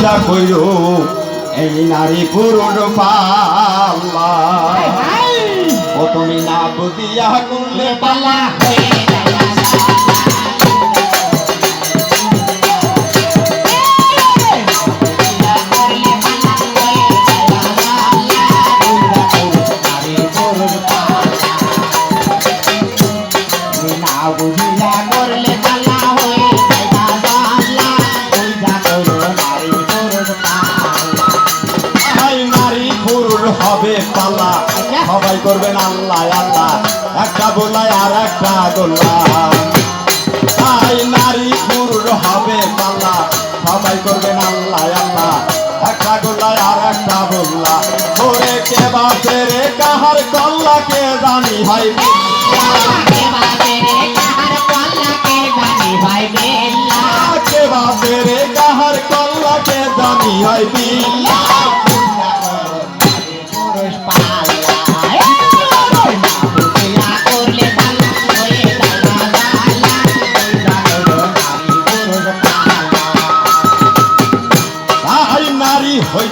বুঝা কইরো এই নারী পুরুষ পাল্লা। ও তুমি না বুঝিয়া করলে পাল্লা। করবেন আল্লাহ আল্লাহ। একটা গোল্লায় আর একটা গোল্লা নারী পুরুষ হবে পাল্লা। সবাই করবেন আল্লাহ আল্লাহ। একটা গোল্লায় আর একটা গোল্লা। ওরে কে বাসে রে কাহার কল্লা কে জানি ভাই কে বাসে রে কাহার কল্লা কে জানি হয় বিল্লা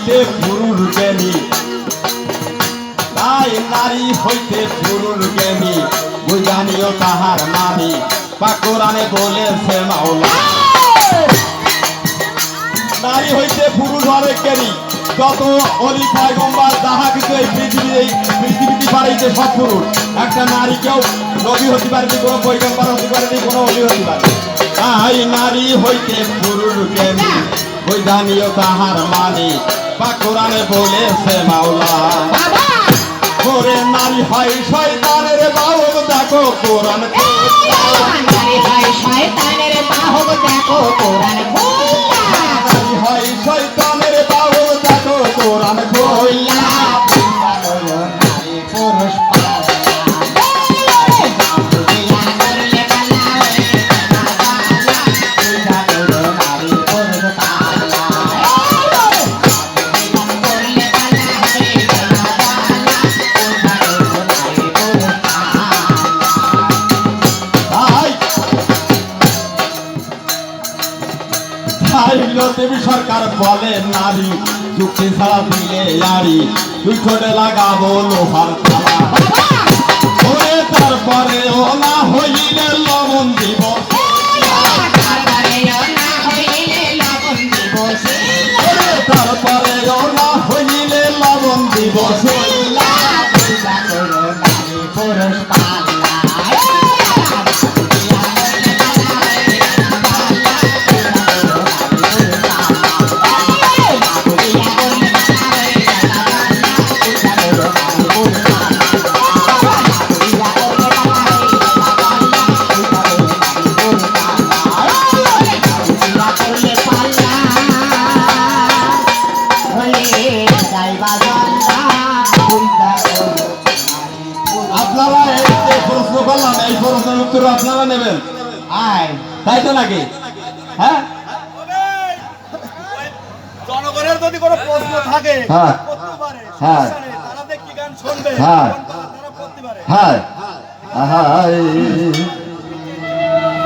হইতে পুরুষ জ্ঞানী তাই নারী হইতে পুরুষ জ্ঞানী বুঝানিও তাহার মানি বা কোরআনে বলেছে মাওলা। নারী হইতে পুরুষ অনেক জ্ঞানী যত অলি পয়গম্বর যাহা কিছু এই পৃথিবী এই পৃথিবীতে পারে যে সব পুরুষ। একটা নারী কেউ নবী হতে পারেনি, কোনো পয়গম্বর হতে পারেনি, কোনো অলি হতে পারে তাই নারী হইতে পুরুষ জ্ঞানী বৈধানীয় তাহার মানি বা কোরআনে বলেছে মাওলা। ওরে নারী হয় শয়তানের বাউল দেখো কোরআন তাই দেবী সরকার বলে, নারী চুক্তি ছাড়া দিলে নারী দুই ঠোঁটে লাগাবো লোহার ওরে তারপরে ও না হইলে লবণ দিব। তারপরে ও না হইলে লবণ দিব। প্রশ্ন করলাম এই প্রশ্নের উত্তর আপনারা নেবেন আয় তাই তো নাকি হ্যাঁ জনগণের যদি কোনো প্রশ্ন থাকে হ্যাঁ। হ্যাঁ। সমস্যা নেই। তারা যে কি গান শুনবে হ্যাঁ। তারা করতে পারে হাই আহাই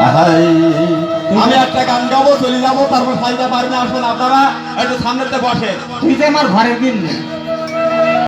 আহাই আমি একটা গান গাবো চলে যাব তারপর সাইডে পারবে আসবেন আপনারা একটু সামনেতে বসেন তুই যে আমার ঘরের দিন